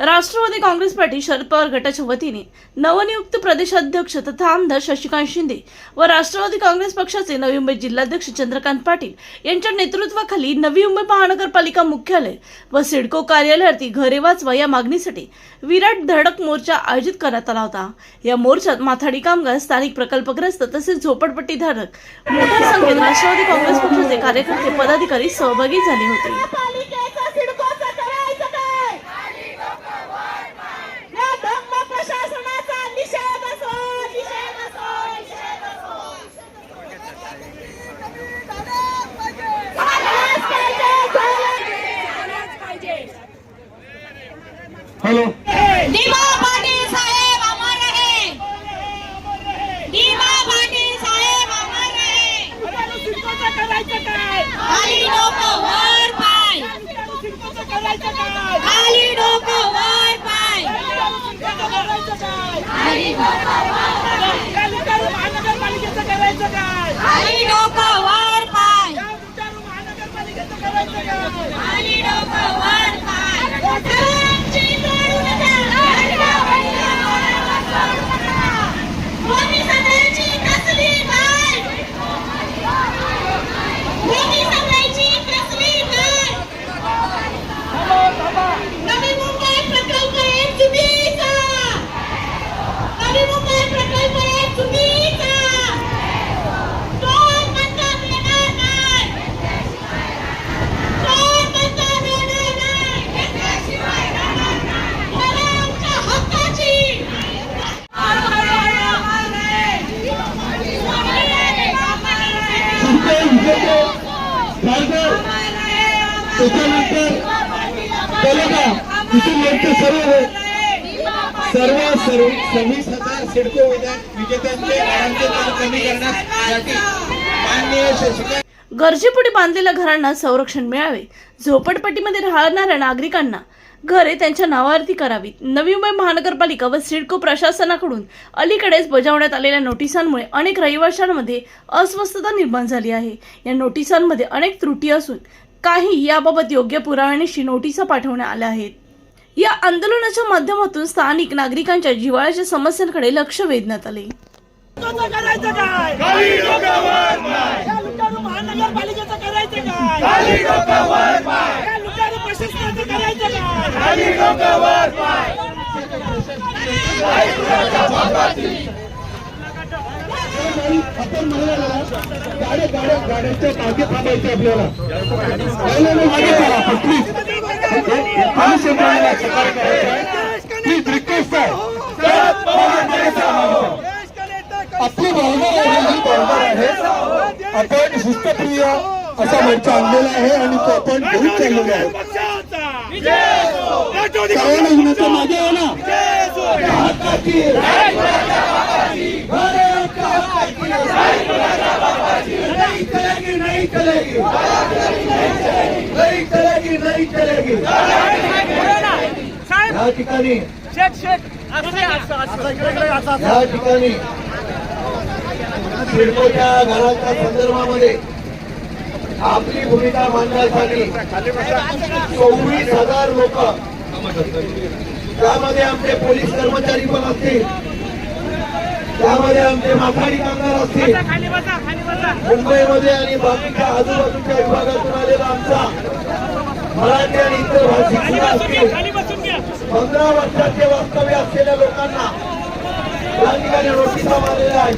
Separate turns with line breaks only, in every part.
Rashtrawadi Congress party Sharad Pawar गटाच्या वतीने नवनियुक्त प्रदेशाध्यक्ष तथा आमदार शशिकांत शिंदे व राष्ट्रवादी काँग्रेस पक्षाचे नवी मुंबई जिल्हाध्यक्ष चंद्रकांत पाटील यांच्या नेतृत्वाखाली नवी मुंबई महानगरपालिका मुख्यालय व सिडको कार्यालयावरती घरे वाचवा या मागणीसाठी विराट धडक मोर्चा आयोजित करण्यात आला होता. या मोर्चात माथाडी कामगार स्थानिक प्रकल्पग्रस्त तसेच झोपडपट्टीधारक मोठ्या संख्येत राष्ट्रवादी काँग्रेस पक्षाचे कार्यकर्ते पदाधिकारी सहभागी झाले होते.
Hari Bapa Bapa त्याच्यानंतर तेलंगा इथून यांचे सर्व सर्व सर्व सव्वीस हजार सिडको विधान विजेत्यांचे घरांचे दर कमी करण्यासाठी माननीय शशिकांत
गरजेपुढे बांधलेल्या घरांना संरक्षण मिळावे. झोपडपट्टीमध्ये राहणाऱ्या नागरिकांना घरे त्यांच्या नावावरती करावीत. नवी मुंबई महानगरपालिका व सिडको प्रशासनाकडून अलीकडेच बजावण्यात आलेल्या नोटिसांमुळे अनेक रहिवाशांमध्ये अस्वस्थता निर्माण झाली आहे. या नोटिसांमध्ये अनेक त्रुटी असून काही याबाबत योग्य पुराव्यानिशी नोटिसा पाठवण्यात आल्या आहेत. या आंदोलनाच्या माध्यमातून स्थानिक नागरिकांच्या जिव्हाळ्याच्या समस्यांकडे लक्ष वेधण्यात आले.
करायचं
आपण गाड्या गाड्या गाड्यांच्या मागे थांबायचे आपल्याला. मागे चला प्लीज आहे रिक्वेस्ट आहे. आपली बॉर्डर आहे ही बॉर्डर आहे. आपण शिस्तप्रिय असा मोर्चा आणलेला आहे आणि तो आपण घेऊन चाललेलो आहे. आहे, मागे या ना हक्काची नहीं चलेगी नहीं चलेगी नहीं चलेगी नहीं चलेगी या ठिकाणी या ठिकाणी. सिडकोच्या घराच्या संदर्भामध्ये आपली भूमिका मांडण्यासाठी चोवीस हजार लोक त्यामध्ये आमचे पोलीस कर्मचारी पण असतील. त्यामध्ये आमचे माथाडी कामगार असतील. मुंबईमध्ये आणि बाकीच्या आजूबाजूच्या विभागातून आलेला आमचा मराठी आणि इतर भाषिक असतील. पंधरा वर्षाचे वास्तव्य असलेल्या लोकांना या ठिकाणी नोटीसा मारलेल्या आहेत.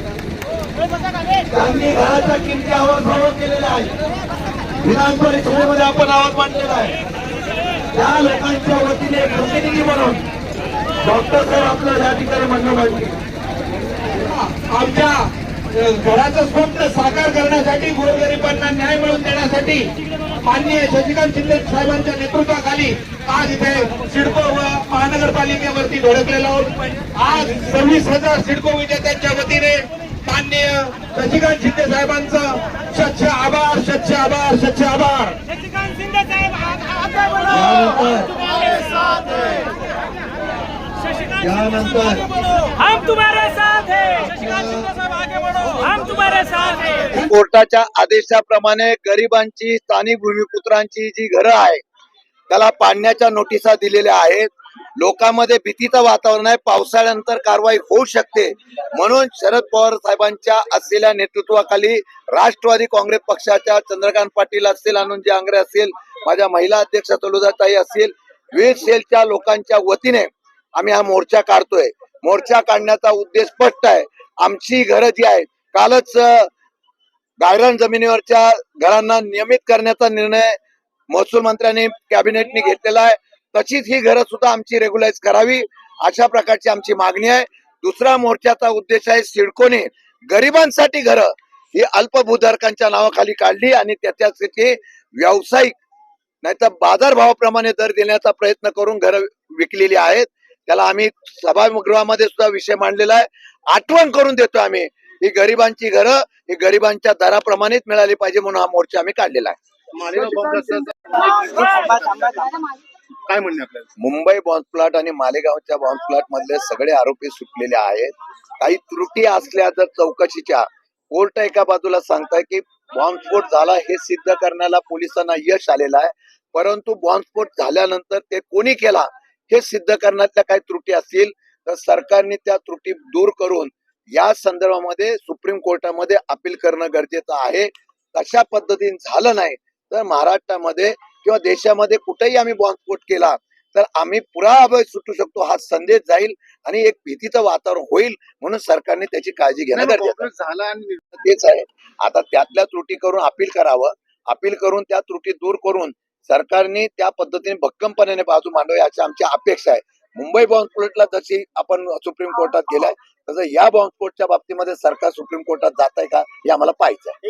त्यांनी घराच्या किमती आवाज भाव केलेला आहे विधान परिषदेमध्ये आपण आवाज मांडलेला आहे. त्या लोकांच्या वतीने प्रतिनिधी म्हणून डॉक्टर साहेब आपलं या ठिकाणी म्हणणं मांडले आमच्या अ, घराचं स्वप्न साकार करण्यासाठी गोरगरिबांना न्याय मिळवून देण्यासाठी माननीय शशिकांत शिंदे साहेबांच्या नेतृत्वाखाली आज इथे सिडको व महानगरपालिकेवरती धडकलेलो आहोत आज सव्वीस हजार सिडको विजेत्यांच्या वतीने माननीय शशिकांत शिंदे साहेबांचं स्वच्छ आभार स्वच्छ आभार स्वच्छ आभार
शशिकांत शिंदे साहेब आ- आगे बढ़ो
त्यानंतर
शशिकांत
त्यानंतर
हम तुम्हारे साथ हैं। शशिकांत शिंदे साहब आगे बढ़ो हम तुम्हारे साथ हैं।
कोर्टाच्या आदेशाप्रमाणे गरिबांची स्थानिक भूमिपुत्रांची जी घरं आहे त्याला पाडण्याच्या नोटिसा दिलेल्या आहेत. लोकांमध्ये भीतीचं वातावरण आहे. पावसाळ्यानंतर कारवाई होऊ शकते. म्हणून शरद पवार साहेबांच्या असलेल्या नेतृत्वाखाली राष्ट्रवादी काँग्रेस पक्षाच्या चंद्रकांत पाटील असतील अनुजय आंग्रे असतील माझ्या महिला अध्यक्ष तलुदाताई असतील विविध सेलच्या लोकांच्या वतीने आम्ही हा मोर्चा काढतोय. मोर्चा काढण्याचा उद्देश स्पष्ट आहे. आमची घरं जी आहेत कालच अं, गायरान जमिनीवरच्या घरांना नियमित करण्याचा निर्णय महसूल मंत्र्यांनी कॅबिनेटने घेतलेला आहे. तशीच ही घरं सुद्धा आमची रेग्युलाइज करावी अशा प्रकारची आमची मागणी आहे. दुसरा मोर्चाचा उद्देश आहे सिडकोने. गरिबांसाठी घरं ही अल्पभूधारकांच्या नावाखाली काढली आणि त्याच्यासाठी व्यावसायिक नाहीतर बाजारभावाप्रमाणे दर देण्याचा प्रयत्न करून घरं विकलेली आहेत. त्याला आम्ही सभागृहामध्ये सुद्धा विषय मांडलेला आहे. आठवण करून देतो आम्ही. ही गरिबांची घरं ही गरिबांच्या दराप्रमाणेच मिळाली पाहिजे म्हणून हा मोर्चा आम्ही काढलेला आहे.
काय म्हणणे आपल्याला?
मुंबई बॉम्ब प्लॉट आणि मालेगावच्या बॉम्ब प्लॉट मधले सगळे आरोपी सुटलेले आहेत. काही त्रुटी असल्या तर चौकशीच्या. कोर्ट एका बाजूला सांगताय की बॉम्बस्फोट झाला हे सिद्ध करण्याला पोलिसांना यश आलेलं आहे. परंतु बॉम्बस्फोट झाल्यानंतर ते कोणी केला? हे सिद्ध करण्यातल्या काही त्रुटी असतील तर सरकारने त्या त्रुटी दूर करून या संदर्भामध्ये सुप्रीम कोर्टामध्ये अपील करणं गरजेचं आहे. तशा पद्धतीने झालं नाही तर महाराष्ट्रामध्ये किंवा देशामध्ये कुठेही आम्ही बॉम्बस्फोट केला तर आम्ही पुरा अभय सुटू शकतो हा संदेश जाईल आणि एक भीतीचं वातावरण होईल म्हणून सरकारने त्याची काळजी घेणं गरजेचं
झाला आणि.
तेच आहे. आता त्यातल्या त्रुटी करून अपील करावं. अपील करून त्या त्रुटी दूर करून सरकारने त्या पद्धतीने भक्कमपणाने बाजू मांडावी याची आमची अपेक्षा आहे. मुंबई बॉम्बस्फोटला जशी आपण सुप्रीम कोर्टात गेलाय तसं या बॉम्बस्फोटच्या बाबतीमध्ये सरकार सुप्रीम कोर्टात जात आहे का हे आम्हाला पाहायचं आहे